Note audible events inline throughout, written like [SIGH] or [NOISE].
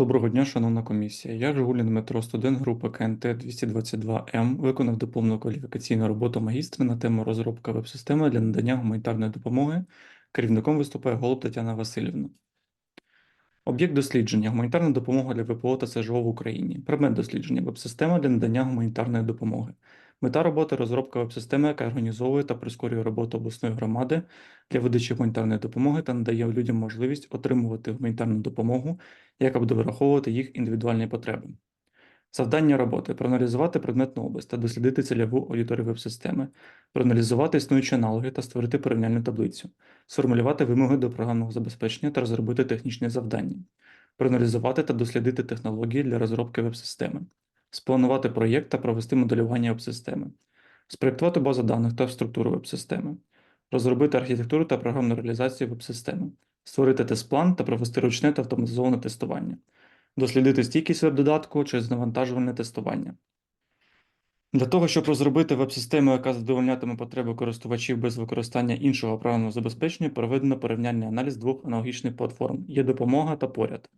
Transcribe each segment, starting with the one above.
Доброго дня, шановна комісія. Я Жигулін Дмитро, студент групи КНТ 222М, виконав дипломну кваліфікаційну роботу магістра на тему розробка веб-системи для надання гуманітарної допомоги. Керівником виступає Голуб Тетяна Васильівна. Об'єкт дослідження гуманітарна допомога для ВПО та СЖО в Україні. Предмет дослідження веб-система для надання гуманітарної допомоги. Мета роботи розробка веб-системи, яка організовує та прискорює роботу обласної громади для видачі гуманітарної допомоги та надає людям можливість отримувати гуманітарну допомогу, яка буде враховувати їх індивідуальні потреби. Завдання роботи проаналізувати предметну область та дослідити цільову аудиторію веб-системи, проаналізувати існуючі аналоги та створити порівняльну таблицю, сформулювати вимоги до програмного забезпечення та розробити технічні завдання, проаналізувати та дослідити технології для розробки веб-системи, спланувати проєкт та провести моделювання веб-системи, спроєктувати базу даних та структуру веб-системи, розробити архітектуру та програмну реалізацію веб-системи, створити тест-план та провести ручне та автоматизоване тестування, дослідити стійкість веб-додатку через навантажувальне тестування. Для того, щоб розробити веб-систему, яка задовольнятиме потреби користувачів без використання іншого програмного забезпечення, проведено порівняльний аналіз двох аналогічних платформ є допомога та поряд.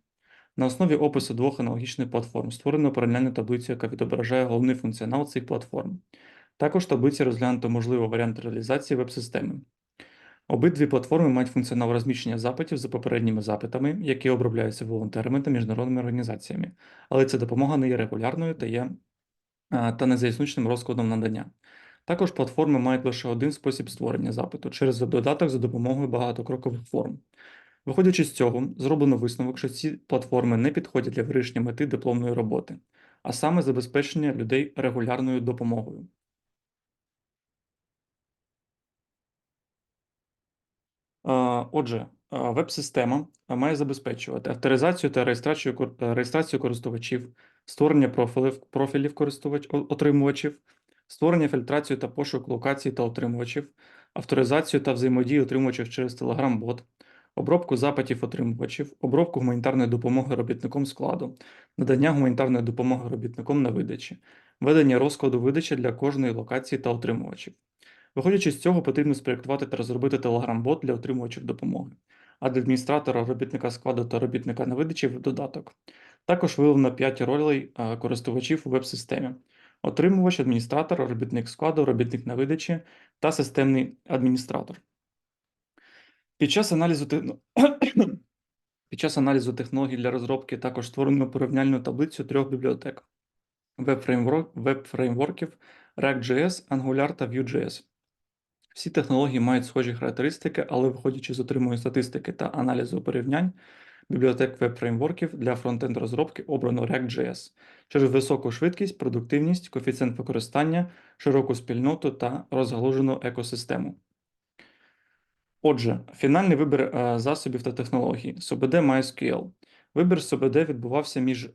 На основі опису двох аналогічних платформ створено порівняльну таблицю, яка відображає головний функціонал цих платформ. Також в таблиці розглянуто можливий варіант реалізації веб-системи. Обидві платформи мають функціонал розміщення запитів за попередніми запитами, які обробляються волонтерами та міжнародними організаціями, але ця допомога не є регулярною та є та не за існуючим розкладом надання. Також платформи мають лише один спосіб створення запиту через веб-додаток за допомогою багатокрокових форм. Виходячи з цього, зроблено висновок, що ці платформи не підходять для вирішення мети дипломної роботи, а саме забезпечення людей регулярною допомогою. Отже, е, веб-система має забезпечувати авторизацію та реєстрацію, е, реєстрацію користувачів, створення профілів, профілів користувач, отримувачів, створення фільтрацію та пошук локацій та отримувачів, авторизацію та взаємодію отримувачів через Telegram-бот, обробку запитів отримувачів, обробку гуманітарної допомоги робітником складу, надання гуманітарної допомоги робітником на видачі, ведення розкладу видачі для кожної локації та отримувачів. Виходячи з цього, потрібно спроєктувати та розробити Telegram-бот для отримувачів допомоги, а для адміністратора, робітника складу та робітника на видачі додаток. Також виявлено 5 ролей е, користувачів у веб-системі: отримувач, адміністратор, робітник складу, робітник на видачі та системний адміністратор. Під час аналізу [COUGHS] під час аналізу технологій для розробки також створено порівняльну таблицю трьох бібліотек: веб-фреймворк- веб-фреймворків React.js, Angular та Vue.js. Всі технології мають схожі характеристики, але виходячи з отриманої статистики та аналізу порівнянь, бібліотек веб-фреймворків для фронтенд розробки обрано React.js через високу швидкість, продуктивність, коефіцієнт використання, широку спільноту та розгалужену екосистему. Отже, фінальний вибір е, засобів та технологій СУБД MySQL. Вибір СУБД відбувався між е,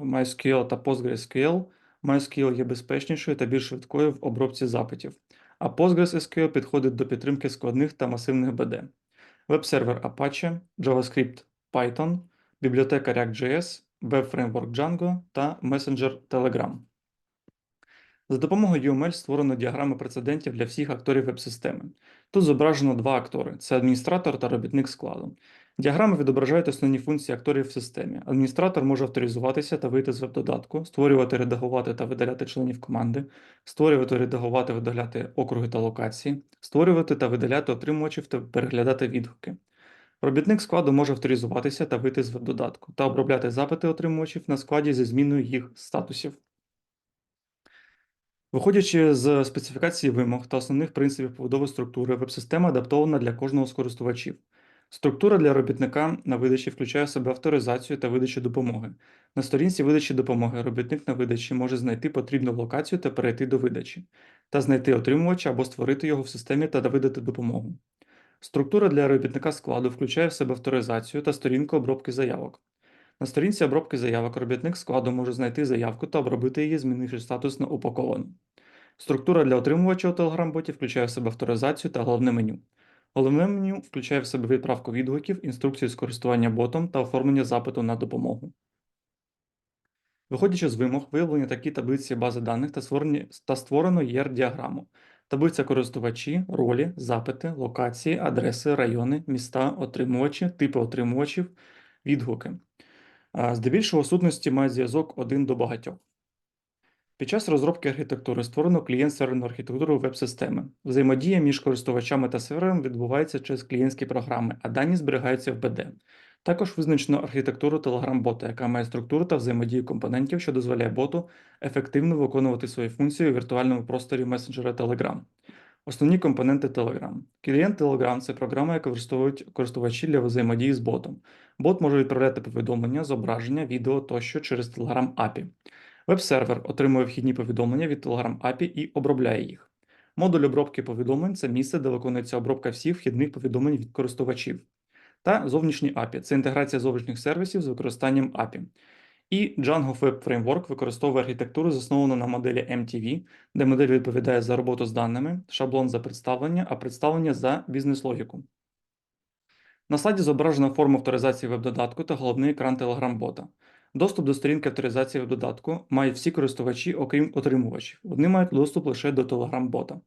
MySQL та PostgreSQL. MySQL є безпечнішою та більш швидкою в обробці запитів, а PostgreSQL підходить до підтримки складних та масивних БД. Веб-сервер Apache, JavaScript Python, бібліотека React.js, веб-фреймворк Django та месенджер Telegram. За допомогою UML створено діаграми прецедентів для всіх акторів веб-системи. Тут зображено два актори: це адміністратор та робітник складу. Діаграми відображають основні функції акторів в системі. Адміністратор може авторизуватися та вийти з веб-додатку, створювати, редагувати та видаляти членів команди, створювати, редагувати, видаляти округи та локації, створювати та видаляти отримувачів та переглядати відгуки. Робітник складу може авторизуватися та вийти з веб-додатку та обробляти запити отримувачів на складі зі зміною їх статусів. Виходячи з специфікації вимог та основних принципів побудови структури, веб-система адаптована для кожного з користувачів. Структура для робітника на видачі включає в себе авторизацію та видачу допомоги. На сторінці видачі допомоги робітник на видачі може знайти потрібну локацію та перейти до видачі, та знайти отримувача або створити його в системі та видати допомогу. Структура для робітника складу включає в себе авторизацію та сторінку обробки заявок. На сторінці обробки заявок робітник складу може знайти заявку та обробити її, змінивши статус на упаковану. Структура для отримувача у Telegram-боті включає в себе авторизацію та головне меню. Головне меню включає в себе відправку відгуків, інструкцію з користування ботом та оформлення запиту на допомогу. Виходячи з вимог, виявлені такі таблиці бази даних та створені та створено ER-діаграму. Таблиця користувачі, ролі, запити, локації, адреси, райони, міста, отримувачі, типи отримувачів, відгуки. Здебільшого сутності мають зв'язок один до багатьох. Під час розробки архітектури створено клієнт-серверну архітектуру веб-системи. Взаємодія між користувачами та сервером відбувається через клієнтські програми, а дані зберігаються в БД. Також визначено архітектуру Telegram-бота, яка має структуру та взаємодію компонентів, що дозволяє боту ефективно виконувати свої функції у віртуальному просторі месенджера Telegram. Основні компоненти Telegram. Клієнт Telegram це програма, яку використовують користувачі для взаємодії з ботом. Бот може відправляти повідомлення, зображення, відео тощо через Telegram API. Веб-сервер отримує вхідні повідомлення від Telegram API і обробляє їх. Модуль обробки повідомлень це місце, де виконується обробка всіх вхідних повідомлень від користувачів. Та зовнішні API це інтеграція зовнішніх сервісів з використанням API. І Django Web Framework використовує архітектуру, засновану на моделі MTV, де модель відповідає за роботу з даними, шаблон за представлення, а представлення за бізнес-логіку. На слайді зображена форма авторизації веб-додатку та головний екран Telegram-бота. Доступ до сторінки авторизації веб-додатку мають всі користувачі, окрім отримувачів. Вони мають доступ лише до Telegram-бота.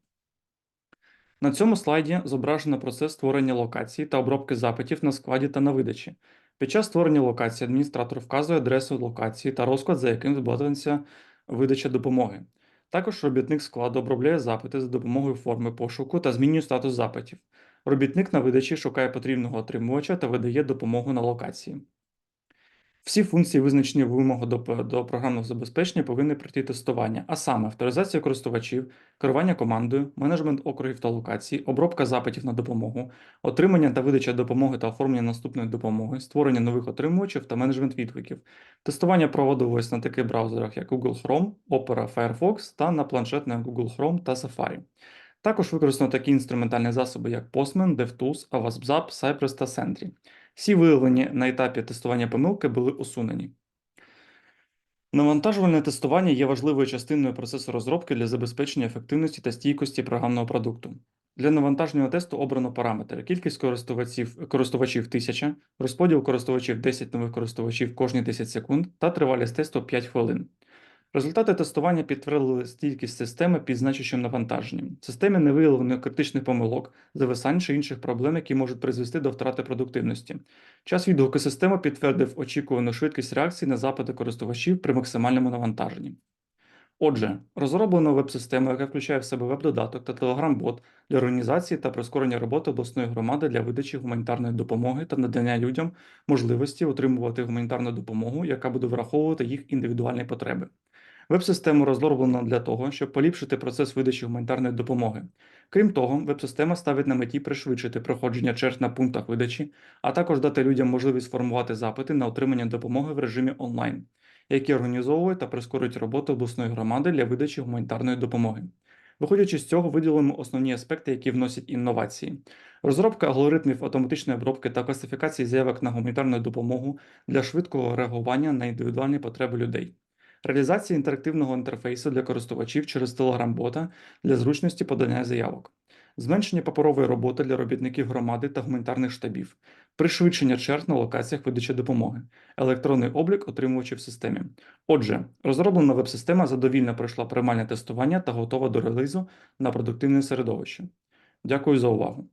На цьому слайді зображено процес створення локації та обробки запитів на складі та на видачі. Під час створення локації адміністратор вказує адресу локації та розклад, за яким відбуватиметься видача допомоги. Також робітник складу обробляє запити за допомогою форми пошуку та змінює статус запитів. Робітник на видачі шукає потрібного отримувача та видає допомогу на локації. Всі функції, визначені в вимогу до, до програмного забезпечення, повинні пройти тестування, а саме авторизація користувачів, керування командою, менеджмент округів та локацій, обробка запитів на допомогу, отримання та видача допомоги та оформлення наступної допомоги, створення нових отримувачів та менеджмент відгуків. Тестування проводилось на таких браузерах, як Google Chrome, Opera, Firefox та на планшетних Google Chrome та Safari. Також використано такі інструментальні засоби, як Postman, DevTools, AWSBZAP, Cypress та Sentry. Всі виявлені на етапі тестування помилки були усунені. Навантажувальне тестування є важливою частиною процесу розробки для забезпечення ефективності та стійкості програмного продукту. Для навантаження тесту обрано параметри: кількість користувачів, користувачів 1000, розподіл користувачів 10 нових користувачів кожні 10 секунд та тривалість тесту 5 хвилин. Результати тестування підтвердили стійкість системи під значущим навантаженням. В системі не виявлено критичних помилок, зависань чи інших проблем, які можуть призвести до втрати продуктивності. Час відгуку системи підтвердив очікувану швидкість реакції на запити користувачів при максимальному навантаженні. Отже, розроблено веб-систему, яка включає в себе веб-додаток та Telegram-бот для організації та прискорення роботи обласної громади для видачі гуманітарної допомоги та надання людям можливості отримувати гуманітарну допомогу, яка буде враховувати їх індивідуальні потреби. Веб-систему розроблено для того, щоб поліпшити процес видачі гуманітарної допомоги. Крім того, веб-система ставить на меті пришвидшити проходження черг на пунктах видачі, а також дати людям можливість формувати запити на отримання допомоги в режимі онлайн, які організовують та прискорюють роботу обласної громади для видачі гуманітарної допомоги. Виходячи з цього, виділимо основні аспекти, які вносять інновації. Розробка алгоритмів автоматичної обробки та класифікації заявок на гуманітарну допомогу для швидкого реагування на індивідуальні потреби людей реалізація інтерактивного інтерфейсу для користувачів через Telegram-бота для зручності подання заявок, зменшення паперової роботи для робітників громади та гуманітарних штабів, пришвидшення черг на локаціях видачі допомоги, електронний облік отримувачів в системі. Отже, розроблена веб-система задовільно пройшла приймальне тестування та готова до релізу на продуктивне середовище. Дякую за увагу.